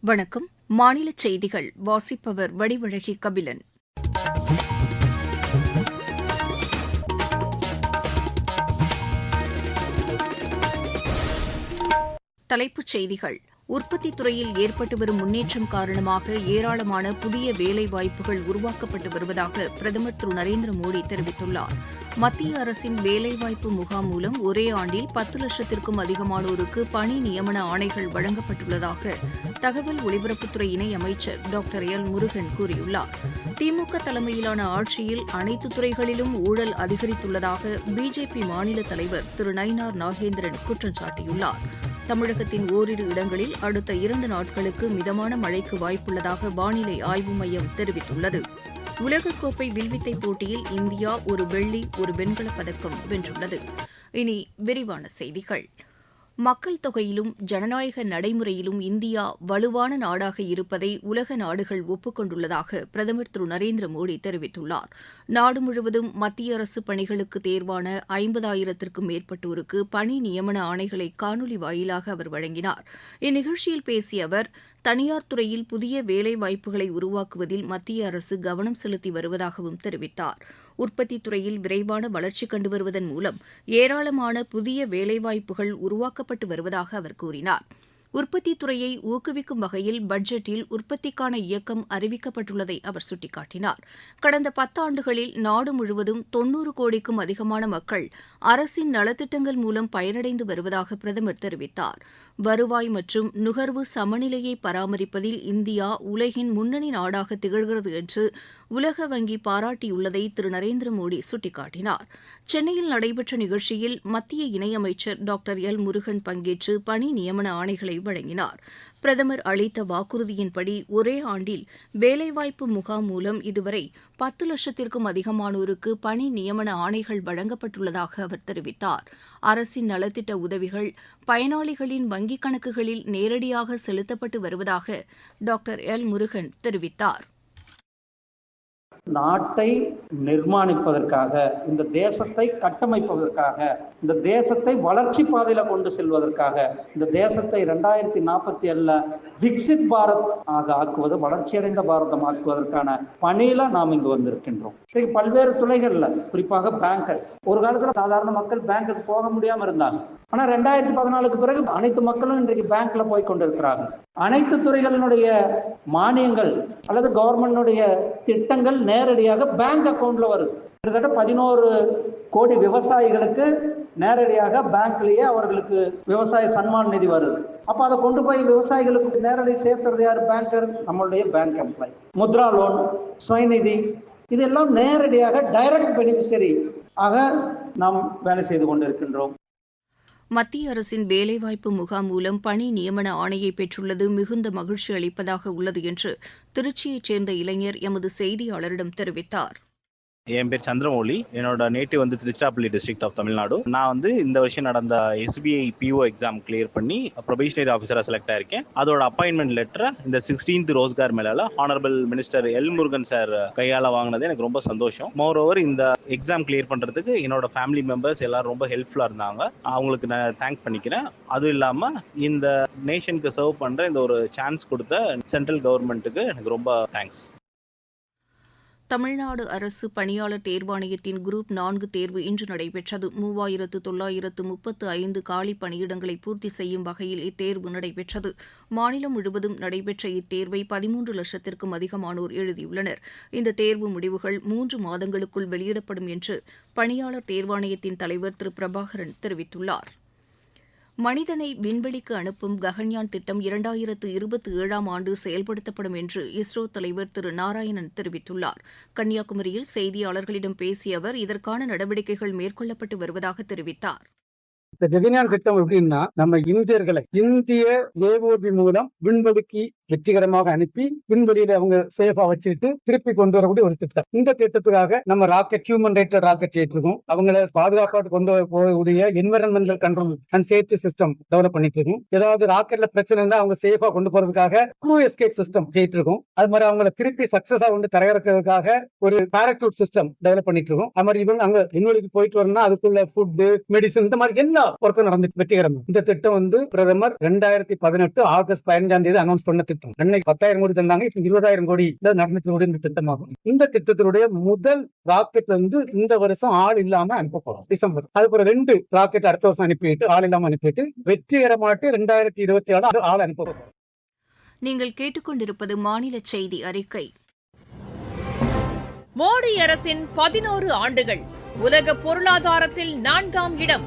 வணக்கம். மாநில செய்திகள். வாசிப்பவர் வடிவழகி கபிலன். தலைப்புச் செய்திகள். உற்பத்தி துறையில் ஏற்பட்டு வரும் முன்னேற்றம் காரணமாக ஏராளமான புதிய வேலைவாய்ப்புகள் உருவாக்கப்பட்டு வருவதாக பிரதமர் திரு நரேந்திர மோடி தெரிவித்துள்ளார். மத்திய அரசின் வேலைவாய்ப்பு முகாம் மூலம் ஒரே ஆண்டில் பத்து லட்சத்திற்கும் அதிகமானோருக்கு பணி நியமன ஆணைகள் வழங்கப்பட்டுள்ளதாக தகவல் ஒலிபரப்புத்துறை இணையமைச்சர் டாக்டர் எல் முருகன் கூறியுள்ளார். திமுக தலைமையிலான ஆட்சியில் அனைத்து துறைகளிலும் ஊழல் அதிகரித்துள்ளதாக பிஜேபி மாநில தலைவர் திரு நயினார் நாகேந்திரன் குற்றம் சாட்டியுள்ளார். தமிழகத்தின் ஓரிரு இடங்களில் அடுத்த இரண்டு நாட்களுக்கு மிதமான மழைக்கு வாய்ப்புள்ளதாக வானிலை ஆய்வு மையம் தெரிவித்துள்ளது. உலகக்கோப்பை வில்வித்தை போட்டியில் இந்தியா ஒரு வெள்ளி ஒரு வெண்கலப் பதக்கம் வென்றுள்ளது. இனி விரிவான செய்திகள். மக்கள் தொகையிலும் ஜனநாயக நடைமுறையிலும் இந்தியா வலுவான நாடாக இருப்பதை உலக நாடுகள் ஒப்புக்கொண்டுள்ளதாக பிரதமர் திரு நரேந்திர மோடி தெரிவித்துள்ளார். நாடு முழுவதும் மத்திய அரசு பணிகளுக்கு தேர்வான ஐம்பதாயிரத்திற்கும் மேற்பட்டோருக்கு பணி நியமன ஆணைகளை காணொலி வாயிலாக அவர் வழங்கினார். இந்நிகழ்ச்சியில் பேசிய அவர் தனியார் துறையில் புதிய வேலைவாய்ப்புகளை உருவாக்குவதில் மத்திய அரசு கவனம் செலுத்தி வருவதாகவும் தெரிவித்தார். உற்பத்தி துறையில் விரைவான வளர்ச்சி கண்டு வருவதன் மூலம் ஏராளமான புதிய வேலைவாய்ப்புகள் உருவாக்கப்பட்டு வருவதாக அவர் கூறினார். உற்பத்தித் துறையை ஊக்குவிக்கும் வகையில் பட்ஜெட்டில் உற்பத்திக்கான இயக்கம் அறிவிக்கப்பட்டுள்ளதை அவர் சுட்டிக்காட்டினார். கடந்த பத்தாண்டுகளில் நாடு முழுவதும் தொன்னூறு கோடிக்கும் அதிகமான மக்கள் அரசின் நலத்திட்டங்கள் மூலம் பயனடைந்து வருவதாக பிரதமர் தெரிவித்தார். வருவாய் மற்றும் நுகர்வு சமநிலையை பராமரிப்பதில் இந்தியா உலகின் முன்னணி நாடாக திகழ்கிறது என்று உலக வங்கி பாராட்டியுள்ளதை திரு. நரேந்திர மோடி சுட்டிக்காட்டினார். சென்னையில் நடைபெற்ற நிகழ்ச்சியில் மத்திய இணையமைச்சர் டாக்டர் எல் முருகன் பங்கேற்று பணி நியமன ஆணைகளை வழங்கினார். பிரதமர் அளித்த வாக்குறுதியின்படி ஒரே ஆண்டில் வேலைவாய்ப்பு முகாம் மூலம் இதுவரை பத்து லட்சத்திற்கும் அதிகமானோருக்கு பணி நியமன ஆணைகள் வழங்கப்பட்டுள்ளதாக அவர் தெரிவித்தார். அரசின் நலத்திட்ட உதவிகள் பயனாளிகளின் வங்கிக் கணக்குகளில் நேரடியாக செலுத்தப்பட்டு வருவதாக டாக்டர் எல் முருகன் தெரிவித்தார். நாட்டை நிர்மாணிப்பதற்காக இந்த தேசத்தை கட்டமைப்பதற்காக இந்த தேசத்தை வளர்ச்சி பாதையில கொண்டு செல்வதற்காக இந்த தேசத்தை இரண்டாயிரத்தி நாற்பத்தி ஏழுல விக்சித் பாரத் ஆக ஆக்குவது வளர்ச்சியடைந்த பாரதம் ஆக்குவதற்கான பணியில நாம் இங்கு வந்திருக்கின்றோம். பல்வேறு துறைகள்ல குறிப்பாக பேங்கர்ஸ் ஒரு காலத்துல சாதாரண மக்கள் பேங்குக்கு போக முடியாம இருந்தாங்க. ஆனா ரெண்டாயிரத்தி பதினாலுக்கு பிறகு அனைத்து மக்களும் இன்றைக்கு பேங்க்ல போய் கொண்டிருக்கிறாங்க. அனைத்து துறைகளினுடைய மானியங்கள் அல்லது கவர்மெண்டினுடைய திட்டங்கள் நேரடியாக பேங்க் அக்கவுண்ட்ல வருது. கிட்டத்தட்ட பதினோரு கோடி விவசாயிகளுக்கு நேரடியாக பேங்க்லயே அவர்களுக்கு விவசாய சன்மான் நிதி வருது. அப்ப அதை கொண்டு போய் விவசாயிகளுக்கு நேரடி சேர்த்துறது யார்? பேங்கர் நம்மளுடைய பேங்க் எம்ப்ளாய் முத்ரா லோன் சுயநிதி இதெல்லாம் நேரடியாக டைரக்ட் பெனிஃபிஷரி ஆக நாம் வேலை செய்து கொண்டிருக்கின்றோம். மத்திய அரசின் வேலைவாய்ப்பு முகாம் மூலம் பணி நியமன ஆணையை பெற்றுள்ளது மிகுந்த மகிழ்ச்சி அளிப்பதாக உள்ளது என்று திருச்சியைச் சேர்ந்த இளைஞர் எமது செய்தியாளரிடம் தெரிவித்தார். என் பேர் சந்திரமௌலி. என்னோட நேட்டிவ் வந்து திருச்சிராப்பள்ளி டிஸ்ட்ரிக்ட் ஆஃப் தமிழ்நாடு. நான் வந்து இந்த வருஷம் நடந்த எஸ்பிஐ பிஓ எக்ஸாம் கிளியர் பண்ணி ப்ரொபேஷனரி ஆஃபீஸராக செலக்ட் ஆயிருக்கேன். அதோட அப்பாயின்மெண்ட் லெட்டரை இந்த சிக்ஸ்டீன்த் ரோஸ்கார் மேலால honourable minister L Murugan sir கையால் வாங்கினது எனக்கு ரொம்ப சந்தோஷம். மோர் ஓவர் இந்த எக்ஸாம் கிளியர் பண்ணுறதுக்கு என்னோட ஃபேமிலி மெம்பர்ஸ் எல்லாரும் ரொம்ப ஹெல்ப்ஃபுல்லாக இருந்தாங்க. அவங்களுக்கு நான் தேங்க் பண்ணிக்கிறேன். அதுவும் இல்லாமல் இந்த நேஷனுக்கு சர்வ் பண்ணுற இந்த ஒரு சான்ஸ் கொடுத்த சென்ட்ரல் கவர்மெண்ட்டுக்கு எனக்கு ரொம்ப தேங்க்ஸ் தமிழ்நாடு அரசு பணியாளர் தேர்வாணையத்தின் குரூப் நான்கு தேர்வு இன்று நடைபெற்றது. மூவாயிரத்து தொள்ளாயிரத்து முப்பத்து ஐந்து காலி பணியிடங்களை பூர்த்தி செய்யும் வகையில் இத்தேர்வு நடைபெற்றது. மாநிலம் முழுவதும் நடைபெற்ற இத்தேர்வை பதிமூன்று லட்சத்திற்கும் அதிகமானோர் எழுதியுள்ளனர். இந்த தேர்வு முடிவுகள் மூன்று மாதங்களுக்குள் வெளியிடப்படும் என்று பணியாளர் தேர்வாணையத்தின் தலைவர் திரு பிரபாகரன் தெரிவித்துள்ளார். மனிதனை விண்வெளிக்கு அனுப்பும் ககன்யான் திட்டம் இரண்டாயிரத்து இருபத்தி ஏழாம் ஆண்டு செயல்படுத்தப்படும் என்று இஸ்ரோ தலைவர் திரு நாராயணன் தெரிவித்துள்ளார். கன்னியாகுமரியில் செய்தியாளர்களிடம் பேசிய அவர் இதற்கான நடவடிக்கைகள் மேற்கொள்ளப்பட்டு வருவதாக தெரிவித்தார். இந்த ககன்யான் திட்டம் எப்படின்னா நம்ம இந்தியர்களை இந்திய ஏவூர்தி மூலம் விண்வெளிக்கு வெற்றிகரமாக அனுப்பி விண்வெளியில அவங்க சேஃபா வச்சுட்டு திருப்பி கொண்டு வரக்கூடிய ஒரு திட்டம். இந்த திட்டத்துக்காக நம்ம ராக்கெட் ஹியூமன் ரைட்டர் ராக்கெட் இருக்கோம் அவங்கள பாதுகாப்பாட்டு கொண்டு போகக்கூடிய environmental control and safety system develop பண்ணிட்டு இருக்கோம் ஏதாவது ராக்கெட்ல பிரச்சனை இருந்தா அவங்க சேஃபா கொண்டு போறதுக்காக க்ரூ எஸ்கேப் சிஸ்டம் செய்யிட்டு இருக்கோம் அது மாதிரி அவங்கள திருப்பி சக்சஸா கொண்டு தரையிறக்கிறதுக்காக ஒரு பேரக்யூட் சிஸ்டம் டெவலப் பண்ணிட்டு இருக்கோம் அது மாதிரி இவங்க அங்க விண்வெளிக்கு போயிட்டு வரணும்னா அதுக்குள்ள ஃபுட் மெடிசன் இந்த மாதிரி என்ன எல்லா ஒர்க்கும் நடந்துட்டு வெற்றிகரமா இந்த திட்டம் வந்து பிரதமர் ரெண்டாயிரத்தி பதினெட்டு ஆகஸ்ட் பதினஞ்சாம் தேதி அனௌன்ஸ் பண்ண திட்டம். அன்னைக்கு பத்தாயிரம் கோடி தந்தாங்க இப்ப இருபதாயிரம் கோடி நடந்துட்டு இந்த திட்டமாகும். இந்த திட்டத்தினுடைய முதல் ராக்கெட் வந்து இந்த வருஷம் ஆள் இல்லாம அனுப்ப போறோம் டிசம்பர். அதுக்கு ரெண்டு ராக்கெட் அடுத்த வருஷம் அனுப்பிட்டு ஆள் இல்லாம அனுப்பிட்டு வெற்றிகரமாட்டு ரெண்டாயிரத்தி இருபத்தி ஏழு ஆள் அனுப்ப போறோம். நீங்கள் கேட்டுக்கொண்டிருப்பது மாநில செய்தி அறிக்கை. மோடி அரசின் பதினோரு ஆண்டுகள் உலக பொருளாதாரத்தில் நான்காம் இடம்.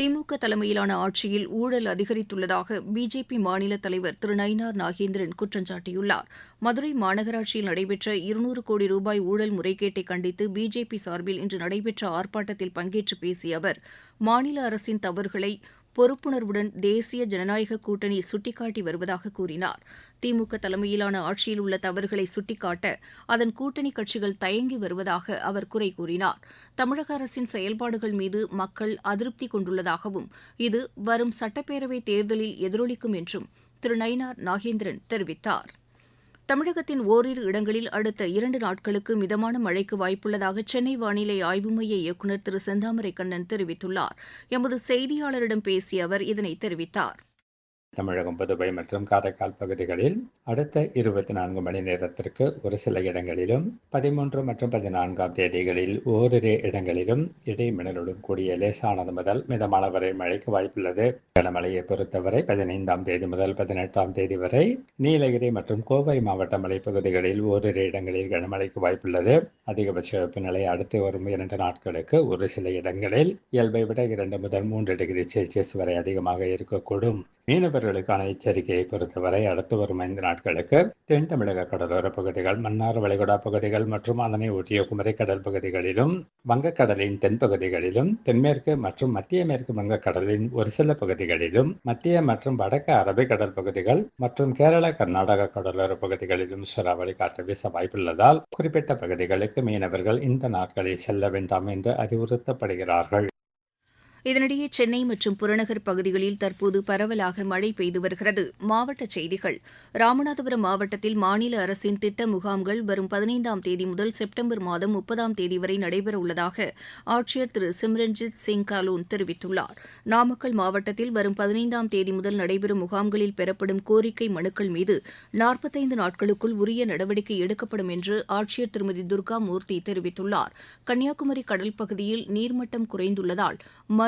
திமுக தலைமையிலான ஆட்சியில் ஊழல் அதிகரித்துள்ளதாக பிஜேபி மாநில தலைவர் திரு நயினார் நாகேந்திரன் குற்றம் சாட்டியுள்ளார். மதுரை மாநகராட்சியில் நடைபெற்ற இருநூறு கோடி ரூபாய் ஊழல் முறைகேட்டை கண்டித்து பிஜேபி சார்பில் இன்று நடைபெற்ற ஆர்ப்பாட்டத்தில் பங்கேற்று பேசிய அவர் மாநில அரசின் தவறுகளை பொறுப்புணர்வுடன் தேசிய ஜனநாயக கூட்டணி சுட்டிக்காட்டி வருவதாக கூறினார். திமுக தலைமையிலான ஆட்சியில் உள்ள தவறுகளை சுட்டிக்காட்ட அதன் கூட்டணி கட்சிகள் தயங்கி வருவதாக அவர் குறை கூறினார். தமிழக அரசின் செயல்பாடுகள் மீது மக்கள் அதிருப்தி கொண்டுள்ளதாகவும் இது வரும் சட்டப்பேரவைத் தேர்தலில் எதிரொலிக்கும் என்றும் திரு. நயினார் நாகேந்திரன் தெரிவித்தார். தமிழகத்தின் ஓரிரு இடங்களில் அடுத்த இரண்டு நாட்களுக்கு மிதமான மழைக்கு வாய்ப்புள்ளதாக சென்னை வானிலை ஆய்வு மைய இயக்குநர் திரு செந்தாமரை கண்ணன் தெரிவித்துள்ளார். எமது செய்தியாளரிடம் பேசிய அவர் இதனை தெரிவித்தார். தமிழகம் புதுவை மற்றும் காரைக்கால் பகுதிகளில் அடுத்த இருபத்தி நான்கு மணி நேரத்திற்கு ஒரு சில இடங்களிலும் பதிமூன்று மற்றும் பதினான்காம் தேதிகளில் ஓரிரு இடங்களிலும் இடைமின்னலுடன் கூடிய லேசானது முதல் மிதமான வரை மழைக்கு வாய்ப்புள்ளது. கனமழையை பொறுத்தவரை பதினைந்தாம் தேதி முதல் பதினெட்டாம் தேதி வரை நீலகிரி மற்றும் கோவை மாவட்ட மலைப்பகுதிகளில் ஓரிரு இடங்களில் கனமழைக்கு வாய்ப்புள்ளது. அதிகபட்ச வெப்பநிலை அடுத்து வரும் இரண்டு நாட்களுக்கு ஒரு சில இடங்களில் இயல்பை விட இரண்டு முதல் மூன்று டிகிரி செல்சியஸ் வரை அதிகமாக இருக்கக்கூடும். மீனவர்களுக்கான எச்சரிக்கையை பொறுத்தவரை அடுத்து வரும் ஐந்து நாட்களுக்கு தென் தமிழக கடலோர பகுதிகள் மன்னார் வளைகுடா பகுதிகள் மற்றும் அதனை ஒட்டிய குமரிக்கடல் பகுதிகளிலும் வங்கக்கடலின் தென்பகுதிகளிலும் தென்மேற்கு மற்றும் மத்திய மேற்கு வங்கக்கடலின் ஒரு சில பகுதிகளிலும் மத்திய மற்றும் வடக்கு அரபிக்கடல் பகுதிகள் மற்றும் கேரள கர்நாடக கடலோர பகுதிகளிலும் சூறாவளி காற்று வீச வாய்ப்புள்ளதால் குறிப்பிட்ட பகுதிகளுக்கு மீனவர்கள் இந்த நாட்களில் செல்ல வேண்டாம் என்று அறிவுறுத்தப்படுகிறார்கள். இதனிடையே சென்னை மற்றும் புறநகர் பகுதிகளில் தற்போது பரவலாக மழை பெய்து வருகிறது. மாவட்ட செய்திகள். ராமநாதபுரம் மாவட்டத்தில் மாநில அரசின் திட்ட முகாம்கள் வரும் பதினைந்தாம் தேதி முதல் செப்டம்பர் மாதம் முப்பதாம் தேதி வரை நடைபெறவுள்ளதாக ஆட்சியர் திரு சிம்ரன்ஜித் சிங் காலூன் தெரிவித்துள்ளார். நாமக்கல் மாவட்டத்தில் வரும் பதினைந்தாம் தேதி முதல் நடைபெறும் முகாம்களில் பெறப்படும் கோரிக்கை மனுக்கள் மீது நாற்பத்தைந்து நாட்களுக்குள் உரிய நடவடிக்கை எடுக்கப்படும் என்று ஆட்சியர் திருமதி துர்கா மூர்த்தி தெரிவித்துள்ளார். கன்னியாகுமரி கடல் பகுதியில் நீர்மட்டம் குறைந்துள்ளதால்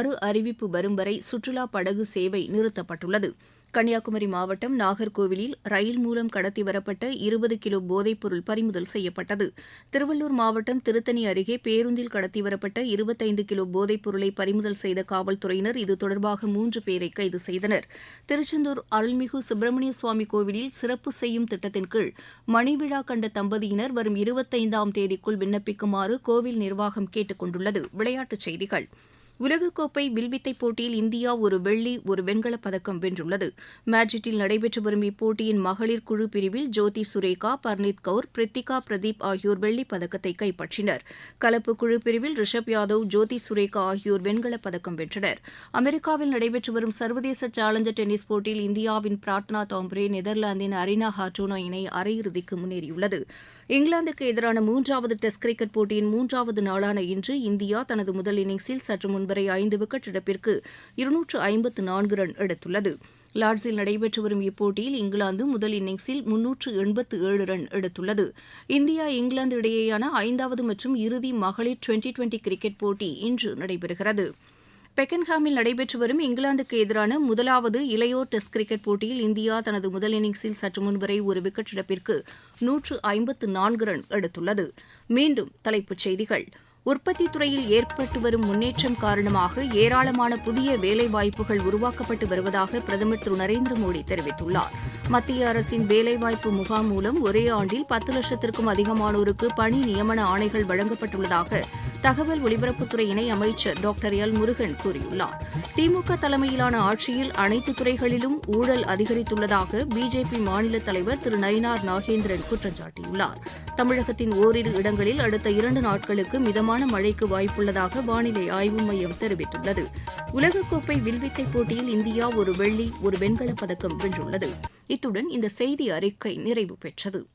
மறு அறிவிப்பு வரும் வரை சுற்றுலா படகு சேவை நிறுத்தப்பட்டுள்ளது. கன்னியாகுமரி மாவட்டம் நாகர்கோவிலில் ரயில் மூலம் கடத்தி வரப்பட்ட இருபது கிலோ போதைப்பொருள் பறிமுதல் செய்யப்பட்டது. திருவள்ளூர் மாவட்டம் திருத்தணி அருகே பேருந்தில் கடத்தி வரப்பட்ட இருபத்தைந்து கிலோ போதைப்பொருளை பறிமுதல் செய்த காவல்துறையினர் இது தொடர்பாக மூன்று பேரை கைது செய்தனர். திருச்செந்தூர் அருள்மிகு சுப்பிரமணிய சுவாமி கோவிலில் சிறப்பு செய்யும் திட்டத்தின் கீழ் மணிவிழா கண்ட தம்பதியினர் வரும் இருபத்தைந்தாம் தேதிக்குள் விண்ணப்பிக்குமாறு கோவில் நிர்வாகம் கேட்டுக் கொண்டுள்ளது. விளையாட்டுச் செய்திகள். உலகக்கோப்பை வில்வித்தை போட்டியில் இந்தியா ஒரு வெள்ளி ஒரு வெண்கலப் பதக்கம் வென்றுள்ளது. மேட்ரிட்டில் நடைபெற்று வரும் இப்போட்டியின் மகளிர் குழு பிரிவில் ஜோதி சுரேகா பர்னீத் கவுர் பிரித்திகா பிரதீப் ஆகியோர் வெள்ளிப் பதக்கத்தை கைப்பற்றினர். கலப்பு குழு பிரிவில் ரிஷப் யாதவ் ஜோதி சுரேகா ஆகியோர் வெண்கலப் பதக்கம் வென்றனர். அமெரிக்காவில் நடைபெற்று வரும் சர்வதேச சேலஞ்சர் டென்னிஸ் போட்டியில் இந்தியாவின் பிரார்த்தனா தாம்ப்ரே நெதர்லாந்தின் அரினா ஹார்டோனா இணை அரையிறுதிக்கு முன்னேறியுள்ளது. இங்கிலாந்துக்கு எதிரான மூன்றாவது டெஸ்ட் கிரிக்கெட் போட்டியின் மூன்றாவது நாளான இன்று இந்தியா தனது முதல் இன்னிங்ஸில் சற்று முன்வரை ஐந்து விக்கெட் இழப்பிற்கு இருநூற்று ஐம்பத்து நான்கு ரன் எடுத்துள்ளது. லார்ட்ஸில் நடைபெற்று வரும் இப்போட்டியில் இங்கிலாந்து முதல் இன்னிங்ஸில் முன்னூற்று எண்பத்து ஏழு ரன் எடுத்துள்ளது. இந்தியா இங்கிலாந்து இடையேயான ஐந்தாவது மற்றும் இறுதி மகளிர் டுவெண்டி டுவெண்டி கிரிக்கெட் போட்டி இன்று நடைபெறுகிறது. பெக்கன்ஹாமில் நடைபெற்று வரும் இங்கிலாந்துக்கு எதிரான முதலாவது இளையோர் டெஸ்ட் கிரிக்கெட் போட்டியில் இந்தியா தனது முதல் இன்னிங்ஸில் சற்று முன்வரை ஒரு விக்கெட் இழப்பிற்கு நூற்று ஐம்பத்து நான்கு ரன் எடுத்துள்ளது. மீண்டும் தலைப்புச் செய்திகள். உற்பத்தி துறையில் ஏற்பட்டு வரும் முன்னேற்றம் காரணமாக ஏராளமான புதிய வேலைவாய்ப்புகள் உருவாக்கப்பட்டு வருவதாக பிரதமர் திரு நரேந்திர மோடி தெரிவித்துள்ளார். மத்திய அரசின் வேலைவாய்ப்பு முகாம் மூலம் ஒரே ஆண்டில் பத்து லட்சத்திற்கும் அதிகமானோருக்கு பணி நியமன ஆணைகள் வழங்கப்பட்டுள்ளதாக தகவல் ஒலிபரப்புத்துறை இணை அமைச்சர் டாக்டர் எல் முருகன் கூறியுள்ளார். திமுக தலைமையிலான ஆட்சியில் அனைத்து துறைகளிலும் ஊழல் அதிகரித்துள்ளதாக பிஜேபி மாநில தலைவர் திரு நயினார் நாகேந்திரன் குற்றம் சாட்டியுள்ளார் தமிழகத்தின் ஓரிரு இடங்களில் அடுத்த இரண்டு நாட்களுக்கு மிதமான மழைக்கு வாய்ப்புள்ளதாக வானிலை ஆய்வு மையம் தெரிவித்துள்ளது. உலகக்கோப்பை வில்வித்தை போட்டியில் இந்தியா ஒரு வெள்ளி ஒரு வெண்கலப் பதக்கம் வென்றுள்ளது. இத்துடன் இந்த செய்தி அறிக்கை நிறைவு பெற்றது.